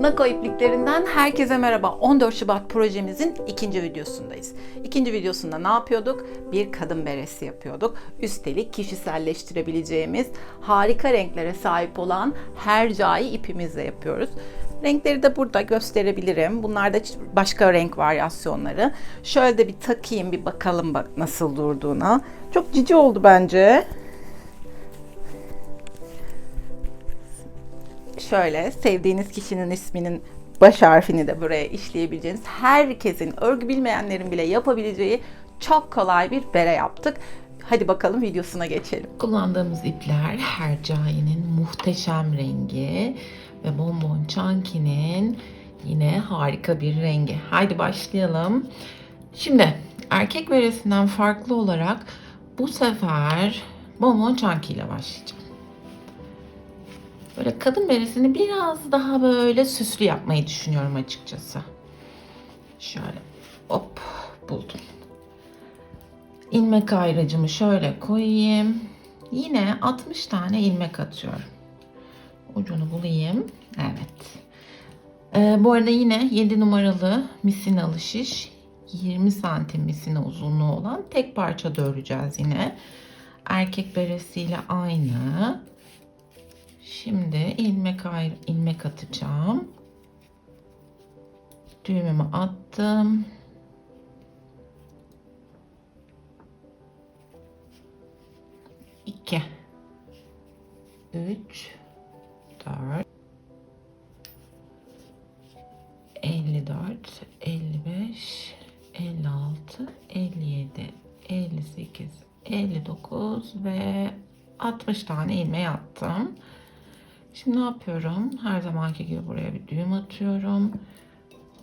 Nako ipliklerinden herkese merhaba. 14 Şubat projemizin ikinci videosundayız. İkinci videosunda ne yapıyorduk? Bir kadın beresi yapıyorduk. Üstelik kişiselleştirebileceğimiz harika renklere sahip olan hercai ipimizle yapıyoruz. Renkleri de burada gösterebilirim. Bunlarda başka renk varyasyonları. Şöyle de bir takayım bir bakalım bak nasıl durduğuna. Çok cici oldu bence. Şöyle sevdiğiniz kişinin isminin baş harfini de buraya işleyebileceğiniz herkesin örgü bilmeyenlerin bile yapabileceği çok kolay bir bere yaptık. Hadi bakalım videosuna geçelim. Kullandığımız ipler Hercai'nin muhteşem rengi ve Bonbon Chunky'nin yine harika bir rengi. Haydi başlayalım. Şimdi erkek beresinden farklı olarak bu sefer Bonbon Chunky ile başlayacağım. Böyle kadın beresini biraz daha böyle süslü yapmayı düşünüyorum açıkçası. Şöyle hop buldum. İlmek ayracımı şöyle koyayım. Yine 60 tane ilmek atıyorum. Ucunu bulayım. Evet. Ee, bu arada yine 7 numaralı misinalı şiş 20 santim misina uzunluğu olan tek parça da öreceğiz yine. Erkek beresiyle aynı. Şimdi ilmek ayrı ilmek atacağım. Düğümümü attım. İki. Üç. Dört. Elli dört. Elli beş. Elli altı. Elli yedi. Elli sekiz. Elli dokuz ve 60 tane ilmeği attım. Şimdi ne yapıyorum? Her zamanki gibi buraya bir düğüm atıyorum.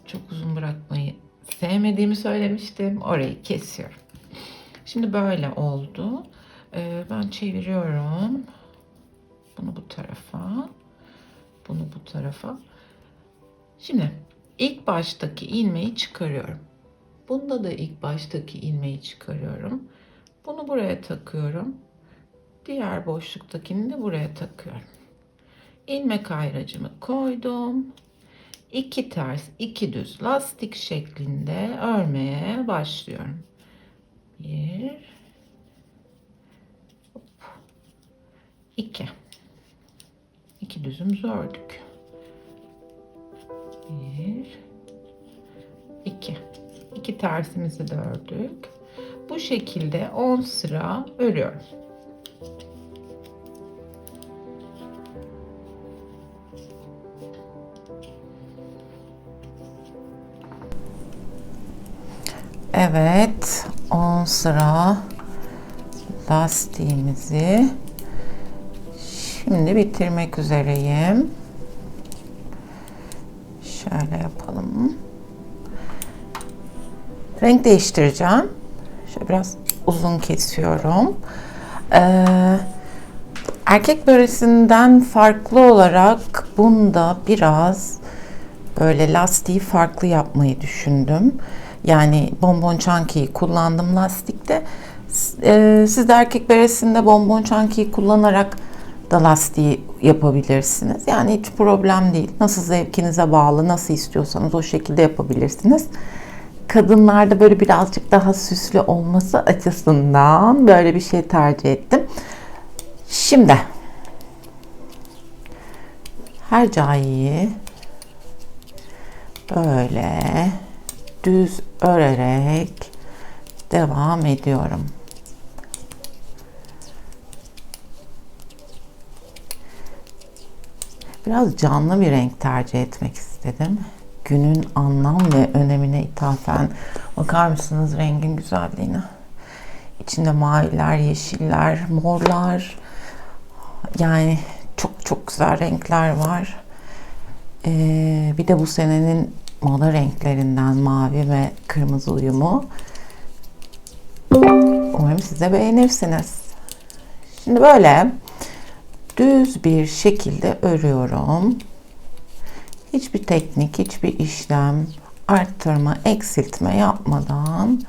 Çok uzun bırakmayı sevmediğimi söylemiştim. Orayı kesiyorum. Şimdi böyle oldu. Ee, ben çeviriyorum. Bunu bu tarafa. Bunu bu tarafa. Şimdi ilk baştaki ilmeği çıkarıyorum. Bunda da ilk baştaki ilmeği çıkarıyorum. Bunu buraya takıyorum. Diğer boşluktakini de buraya takıyorum ilmek ayracımı koydum. İki ters, iki düz lastik şeklinde örmeye başlıyorum. Bir, hop, iki. İki düzümüzü ördük. Bir, iki. İki tersimizi de ördük. Bu şekilde 10 sıra örüyorum. Evet 10 sıra lastiğimizi şimdi bitirmek üzereyim. Şöyle yapalım. Renk değiştireceğim. Şöyle biraz uzun kesiyorum. Ee, erkek böresinden farklı olarak bunda biraz böyle lastiği farklı yapmayı düşündüm. Yani bonbon chunky'yi kullandım lastikte. E, siz de erkek beresinde bonbon chunky'yi kullanarak da lastiği yapabilirsiniz. Yani hiç problem değil. Nasıl zevkinize bağlı, nasıl istiyorsanız o şekilde yapabilirsiniz. Kadınlarda böyle birazcık daha süslü olması açısından böyle bir şey tercih ettim. Şimdi her cahiyi böyle düz örerek devam ediyorum. Biraz canlı bir renk tercih etmek istedim. Günün anlam ve önemine ithafen bakar mısınız rengin güzelliğine? İçinde maviler, yeşiller, morlar. Yani çok çok güzel renkler var. Ee, bir de bu senenin moda renklerinden mavi ve kırmızı uyumu. Umarım siz de beğenirsiniz. Şimdi böyle düz bir şekilde örüyorum. Hiçbir teknik, hiçbir işlem, arttırma, eksiltme yapmadan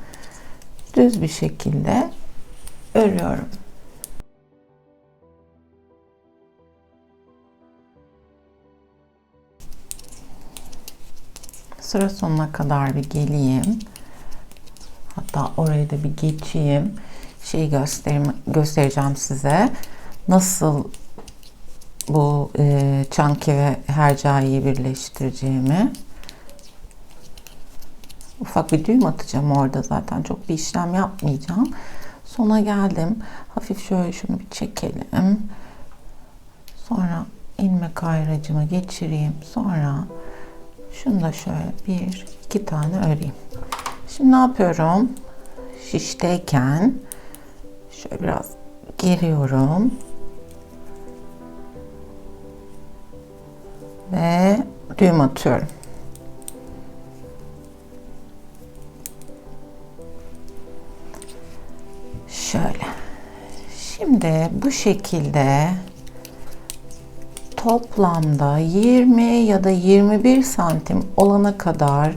düz bir şekilde örüyorum. Sıra sonuna kadar bir geleyim. Hatta oraya da bir geçeyim. Şeyi göstereyim, göstereceğim size. Nasıl bu e, çanki ve hercaiyi birleştireceğimi. Ufak bir düğüm atacağım orada zaten. Çok bir işlem yapmayacağım. Sona geldim. Hafif şöyle şunu bir çekelim. Sonra ilmek ayracımı geçireyim. Sonra şunu da şöyle bir iki tane öreyim. Şimdi ne yapıyorum? Şişteyken şöyle biraz geriyorum. Ve düğüm atıyorum. Şöyle. Şimdi bu şekilde toplamda 20 ya da 21 santim olana kadar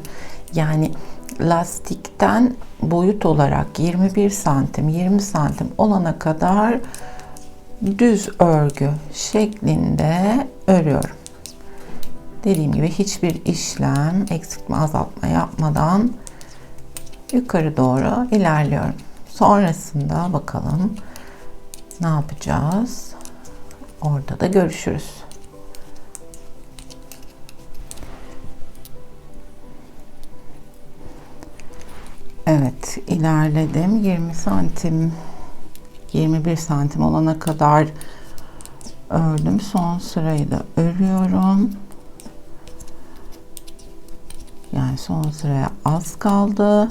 yani lastikten boyut olarak 21 santim 20 santim olana kadar düz örgü şeklinde örüyorum. Dediğim gibi hiçbir işlem eksiltme azaltma yapmadan yukarı doğru ilerliyorum. Sonrasında bakalım ne yapacağız? Orada da görüşürüz. Evet ilerledim. 20 santim 21 santim olana kadar ördüm. Son sırayı da örüyorum. Yani son sıraya az kaldı.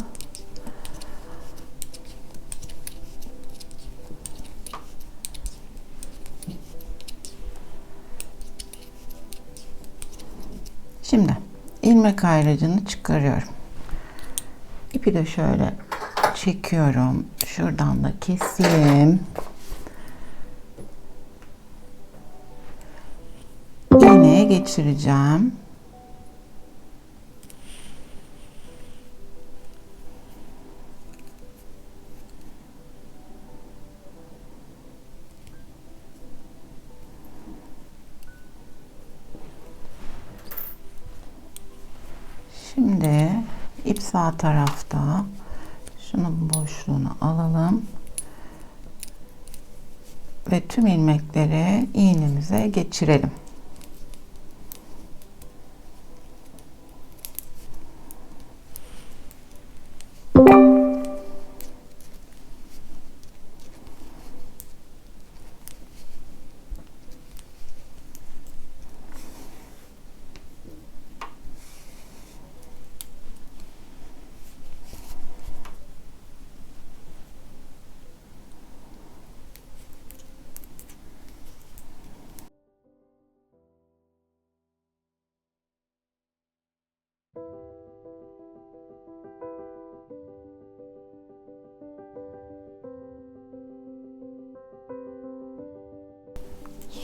Şimdi ilmek ayracını çıkarıyorum. İpi de şöyle çekiyorum. Şuradan da keseyim. İğneye geçireceğim. Şimdi sağ tarafta şunun boşluğunu alalım ve tüm ilmekleri iğnemize geçirelim.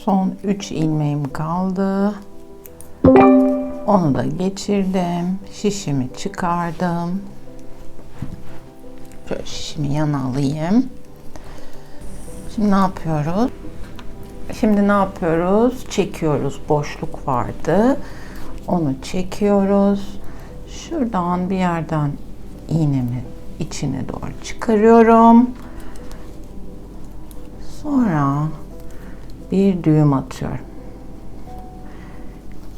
Son 3 ilmeğim kaldı. Onu da geçirdim. Şişimi çıkardım. Şöyle şişimi yana alayım. Şimdi ne yapıyoruz? Şimdi ne yapıyoruz? Çekiyoruz. Boşluk vardı. Onu çekiyoruz. Şuradan bir yerden iğnemi içine doğru çıkarıyorum. Bir düğüm atıyorum.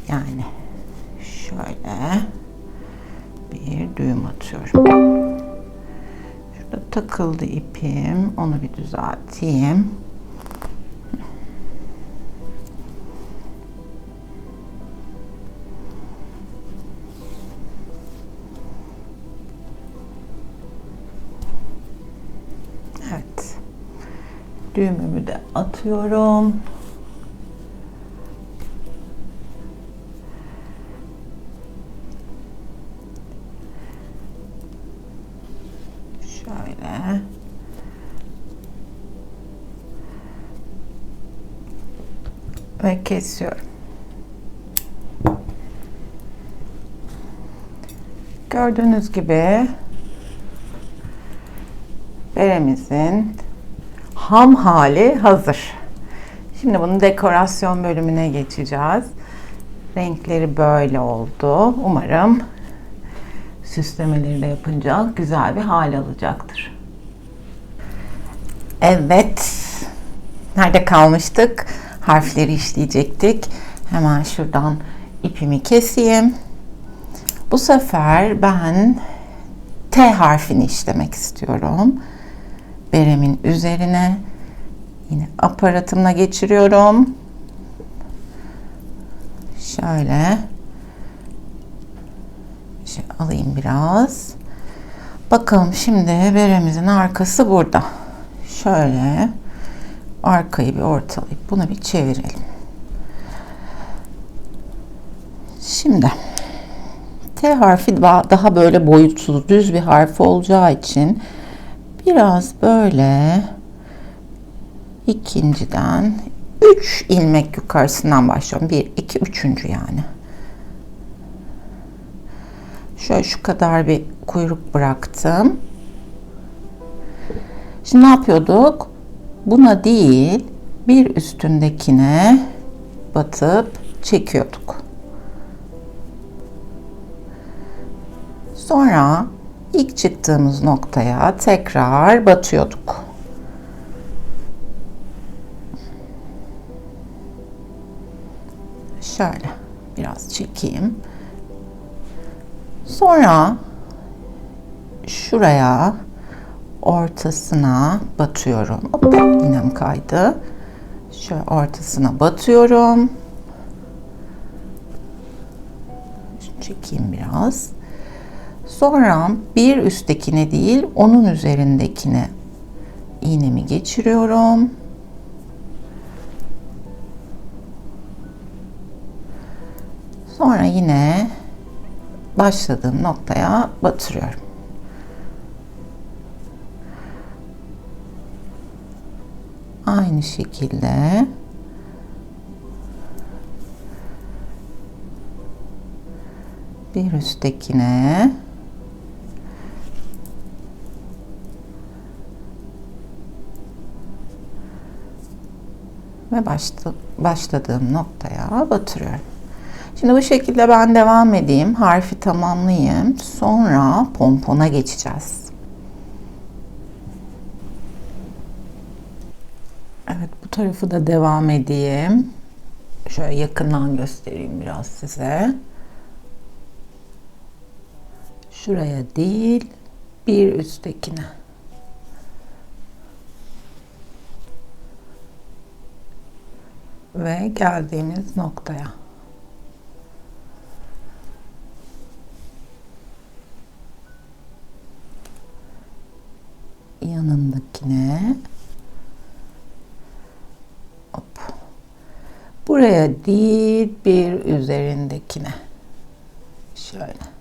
Yani şöyle bir düğüm atıyorum. Şurada takıldı ipim. Onu bir düzelteyim. Düğümümü de atıyorum. Şöyle. Ve kesiyorum. Gördüğünüz gibi beremizin ham hali hazır. Şimdi bunun dekorasyon bölümüne geçeceğiz. Renkleri böyle oldu. Umarım süslemeleri de yapınca güzel bir hal alacaktır. Evet. Nerede kalmıştık? Harfleri işleyecektik. Hemen şuradan ipimi keseyim. Bu sefer ben T harfini işlemek istiyorum. Beremin üzerine yine aparatımla geçiriyorum. Şöyle. Şöyle alayım biraz. Bakalım şimdi beremizin arkası burada. Şöyle arkayı bir ortalayıp bunu bir çevirelim. Şimdi T harfi daha böyle boyutsuz düz bir harf olacağı için biraz böyle ikinciden 3 ilmek yukarısından başlıyorum. 1 2 3. yani. Şöyle şu kadar bir kuyruk bıraktım. Şimdi ne yapıyorduk? Buna değil, bir üstündekine batıp çekiyorduk. Sonra ilk çıktığımız noktaya tekrar batıyorduk. Şöyle biraz çekeyim. Sonra şuraya ortasına batıyorum. Hop, yinem kaydı. Şöyle ortasına batıyorum. Şimdi çekeyim biraz. Sonra bir üsttekine değil, onun üzerindekine iğnemi geçiriyorum. Sonra yine başladığım noktaya batırıyorum. Aynı şekilde bir üsttekine ve başta, başladığım noktaya batırıyorum. Şimdi bu şekilde ben devam edeyim. Harfi tamamlayayım. Sonra pompona geçeceğiz. Evet bu tarafı da devam edeyim. Şöyle yakından göstereyim biraz size. Şuraya değil, bir üsttekine. Ve geldiğimiz noktaya. yanındakine hop. Buraya değil bir üzerindekine. Şöyle.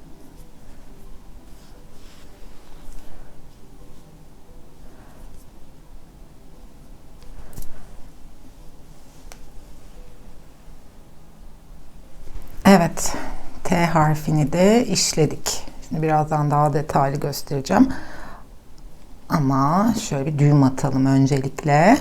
Evet. T harfini de işledik. Şimdi birazdan daha detaylı göstereceğim. Ama şöyle bir düğüm atalım öncelikle.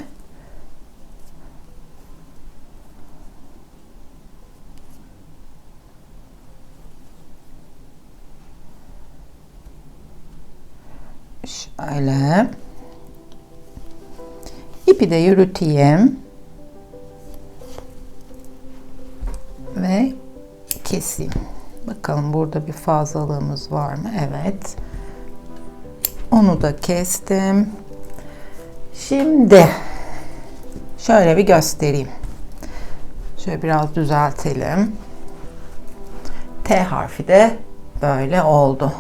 Şöyle. İpi de yürüteyim. Keseyim. Bakalım burada bir fazlalığımız var mı? Evet. Onu da kestim. Şimdi şöyle bir göstereyim. Şöyle biraz düzeltelim. T harfi de böyle oldu.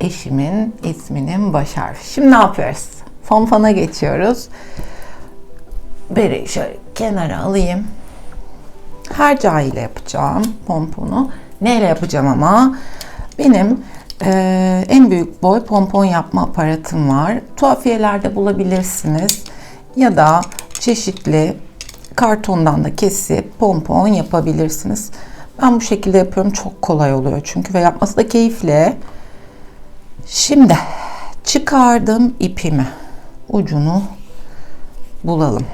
Eşimin isminin baş harfi. Şimdi ne yapıyoruz? Fonfona geçiyoruz. Bereyi şöyle kenara alayım. Harca ile yapacağım pomponu. Neyle yapacağım ama? Benim ee, en büyük boy pompon yapma aparatım var. Tuhafiyelerde bulabilirsiniz. Ya da çeşitli kartondan da kesip pompon yapabilirsiniz. Ben bu şekilde yapıyorum. Çok kolay oluyor çünkü ve yapması da keyifli. Şimdi çıkardım ipimi. Ucunu bulalım.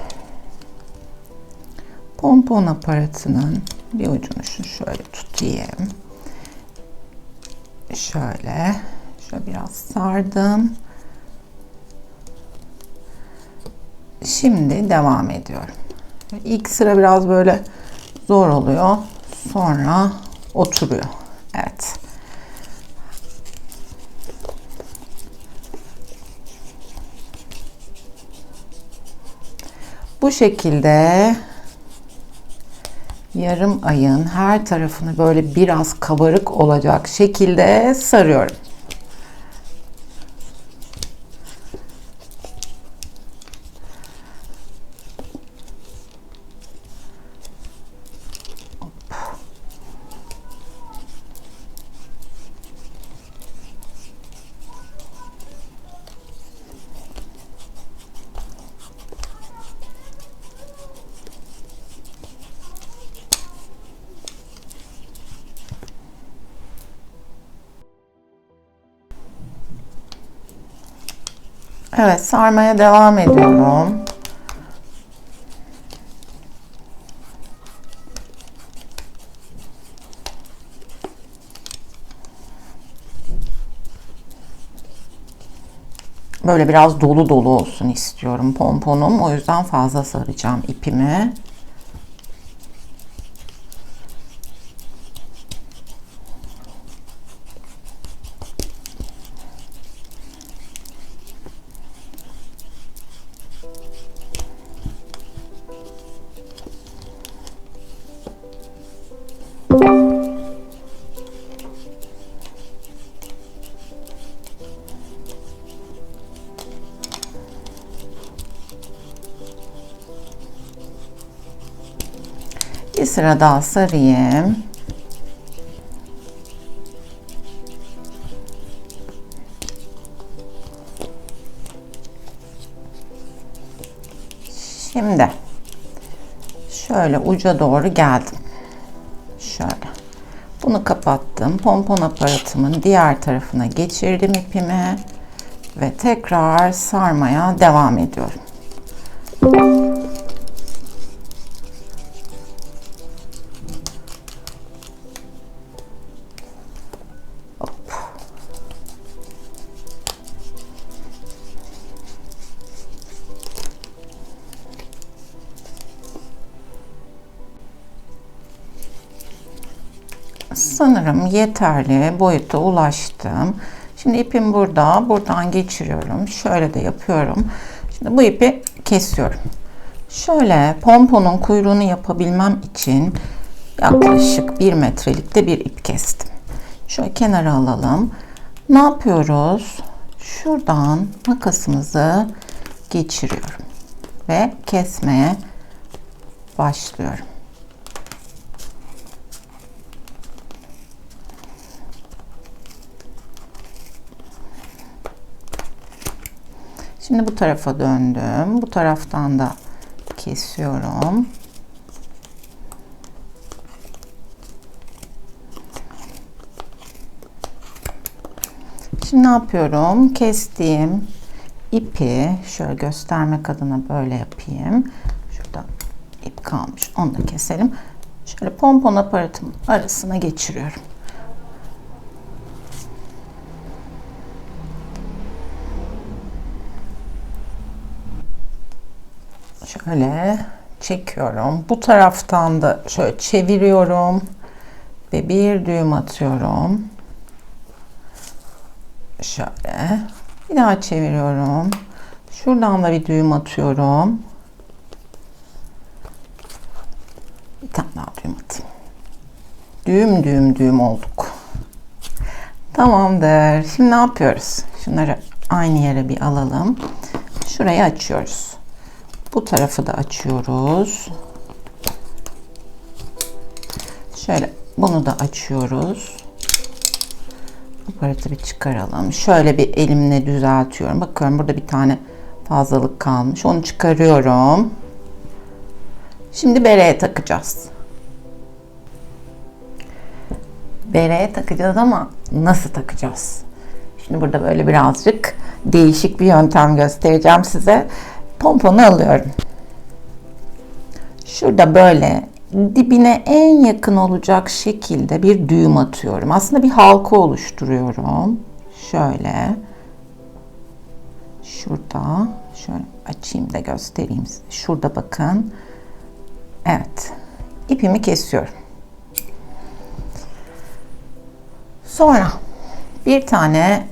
Pompon aparatının bir ucunu şöyle tutayım Şöyle, şöyle biraz sardım. Şimdi devam ediyorum. İlk sıra biraz böyle zor oluyor. Sonra oturuyor. Evet. Bu şekilde yarım ayın her tarafını böyle biraz kabarık olacak şekilde sarıyorum. Evet sarmaya devam ediyorum. Böyle biraz dolu dolu olsun istiyorum pomponum. O yüzden fazla saracağım ipimi. Sıra daha. Şimdi şöyle uca doğru geldim. Şöyle. Bunu kapattım. Pompon aparatımın diğer tarafına geçirdim ipimi ve tekrar sarmaya devam ediyorum. Yeterli boyuta ulaştım. Şimdi ipim burada. Buradan geçiriyorum. Şöyle de yapıyorum. Şimdi bu ipi kesiyorum. Şöyle pomponun kuyruğunu yapabilmem için yaklaşık bir metrelikte bir ip kestim. Şöyle kenara alalım. Ne yapıyoruz? Şuradan makasımızı geçiriyorum ve kesmeye başlıyorum. Şimdi bu tarafa döndüm. Bu taraftan da kesiyorum. Şimdi ne yapıyorum? Kestiğim ipi şöyle göstermek adına böyle yapayım. Şurada ip kalmış. Onu da keselim. Şöyle pompon aparatımın arasına geçiriyorum. Şöyle çekiyorum. Bu taraftan da şöyle çeviriyorum ve bir düğüm atıyorum. Şöyle bir daha çeviriyorum. Şuradan da bir düğüm atıyorum. Bir tane daha düğüm atayım. Düğüm düğüm düğüm olduk. Tamamdır. Şimdi ne yapıyoruz? Şunları aynı yere bir alalım. Şurayı açıyoruz. Bu tarafı da açıyoruz. Şöyle bunu da açıyoruz. Aparatı bir çıkaralım. Şöyle bir elimle düzeltiyorum. Bakıyorum burada bir tane fazlalık kalmış. Onu çıkarıyorum. Şimdi bereye takacağız. Bereye takacağız ama nasıl takacağız? Şimdi burada böyle birazcık değişik bir yöntem göstereceğim size pomponu alıyorum. Şurada böyle dibine en yakın olacak şekilde bir düğüm atıyorum. Aslında bir halka oluşturuyorum. Şöyle. Şurada. Şöyle açayım da göstereyim size. Şurada bakın. Evet. İpimi kesiyorum. Sonra bir tane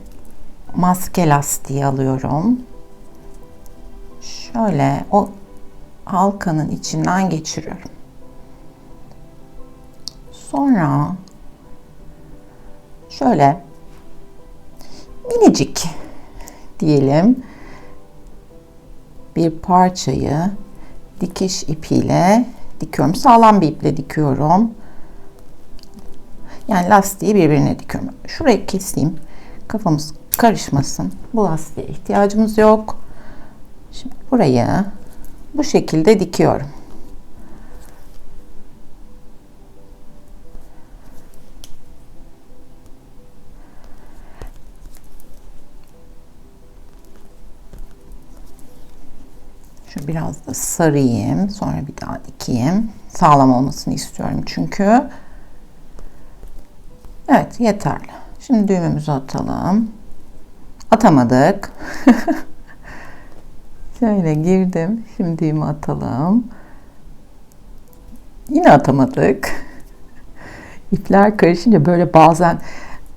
maske lastiği alıyorum. Şöyle o halkanın içinden geçiriyorum. Sonra şöyle minicik diyelim bir parçayı dikiş ipiyle dikiyorum. Sağlam bir iple dikiyorum. Yani lastiği birbirine dikiyorum. Şurayı keseyim. Kafamız karışmasın. Bu lastiğe ihtiyacımız yok. Şimdi burayı bu şekilde dikiyorum. Şu biraz da sarayım. Sonra bir daha dikeyim. Sağlam olmasını istiyorum çünkü. Evet yeterli. Şimdi düğümümüzü atalım. Atamadık. Şöyle girdim. Şimdi düğümü atalım. Yine atamadık. İpler karışınca böyle bazen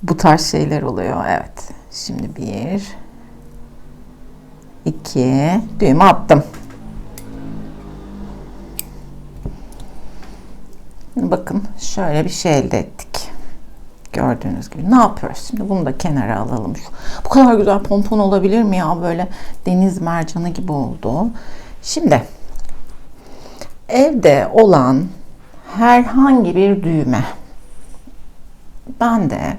bu tarz şeyler oluyor. Evet. Şimdi bir, iki, düğümü attım. Bakın şöyle bir şey elde ettik. Gördüğünüz gibi. Ne yapıyoruz? Şimdi bunu da kenara alalım. Şu, bu kadar güzel pompon olabilir mi ya? Böyle deniz mercanı gibi oldu. Şimdi evde olan herhangi bir düğme ben de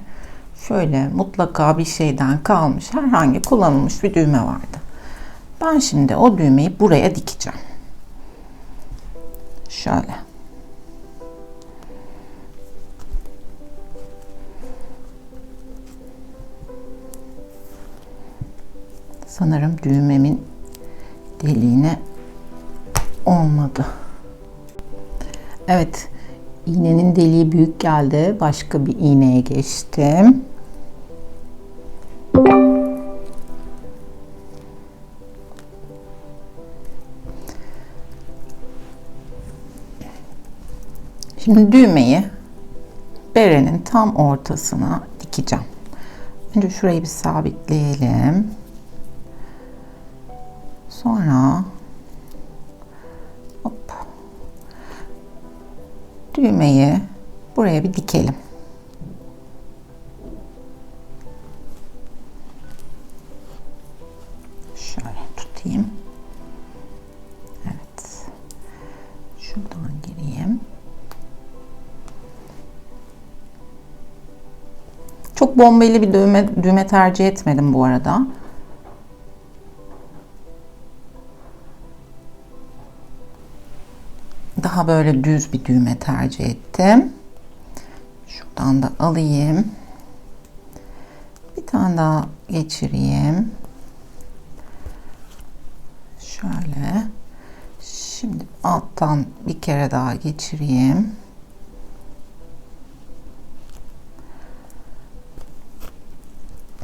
şöyle mutlaka bir şeyden kalmış herhangi kullanılmış bir düğme vardı. Ben şimdi o düğmeyi buraya dikeceğim. Şöyle. Sanırım düğmemin deliğine olmadı. Evet, iğnenin deliği büyük geldi. Başka bir iğneye geçtim. Şimdi düğmeyi berenin tam ortasına dikeceğim. Önce şurayı bir sabitleyelim. Sonra hop düğmeyi buraya bir dikelim. Şöyle tutayım. Evet. Şuradan gireyim. Çok bombeli bir düğme, düğme tercih etmedim bu arada. Daha böyle düz bir düğme tercih ettim. Şuradan da alayım. Bir tane daha geçireyim. Şöyle. Şimdi alttan bir kere daha geçireyim.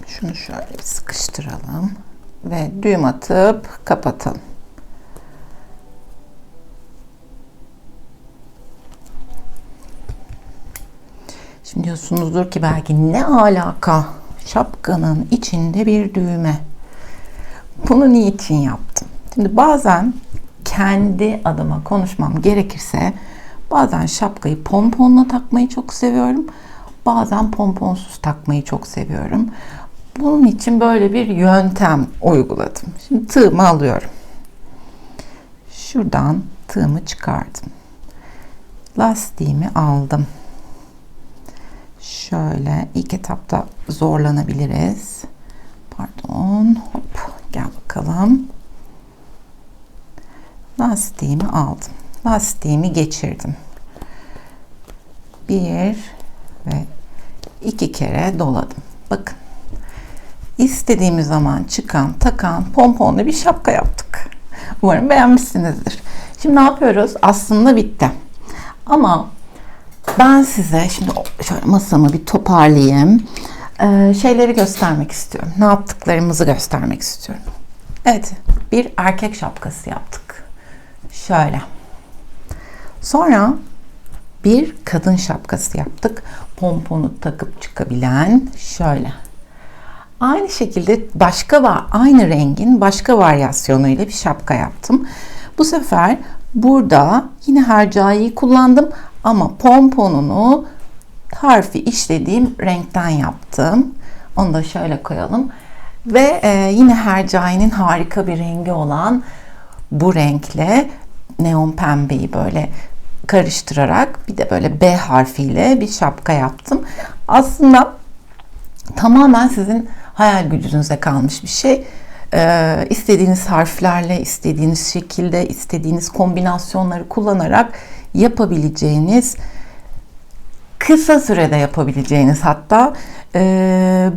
Şunu şöyle bir sıkıştıralım ve düğüm atıp kapatalım. Şimdi diyorsunuzdur ki belki ne alaka şapkanın içinde bir düğme. Bunu niçin yaptım? Şimdi bazen kendi adıma konuşmam gerekirse bazen şapkayı pomponla takmayı çok seviyorum. Bazen pomponsuz takmayı çok seviyorum. Bunun için böyle bir yöntem uyguladım. Şimdi tığımı alıyorum. Şuradan tığımı çıkardım. Lastiğimi aldım. Şöyle ilk etapta zorlanabiliriz. Pardon. Hop gel bakalım. Lastiğimi aldım. Lastiğimi geçirdim. Bir ve iki kere doladım. Bakın. İstediğimiz zaman çıkan, takan, pomponlu bir şapka yaptık. Umarım beğenmişsinizdir. Şimdi ne yapıyoruz? Aslında bitti. Ama ben size şimdi şöyle masamı bir toparlayayım. Ee, şeyleri göstermek istiyorum. Ne yaptıklarımızı göstermek istiyorum. Evet, bir erkek şapkası yaptık. Şöyle. Sonra bir kadın şapkası yaptık. Pomponu takıp çıkabilen şöyle. Aynı şekilde başka var aynı rengin başka varyasyonuyla bir şapka yaptım. Bu sefer burada yine hercaiyi kullandım ama pomponunu harfi işlediğim renkten yaptım. Onu da şöyle koyalım. Ve e, yine hercainin harika bir rengi olan bu renkle neon pembeyi böyle karıştırarak bir de böyle B harfiyle bir şapka yaptım. Aslında tamamen sizin hayal gücünüze kalmış bir şey. Ee, istediğiniz harflerle, istediğiniz şekilde, istediğiniz kombinasyonları kullanarak yapabileceğiniz, kısa sürede yapabileceğiniz hatta e,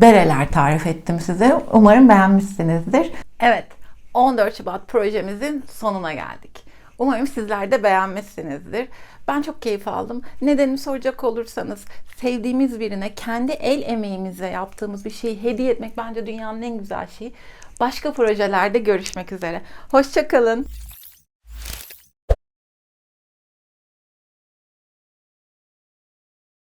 bereler tarif ettim size. Umarım beğenmişsinizdir. Evet, 14 Şubat projemizin sonuna geldik. Umarım sizler de beğenmişsinizdir. Ben çok keyif aldım. Nedenini soracak olursanız sevdiğimiz birine kendi el emeğimizle yaptığımız bir şeyi hediye etmek bence dünyanın en güzel şeyi. Başka projelerde görüşmek üzere. Hoşçakalın.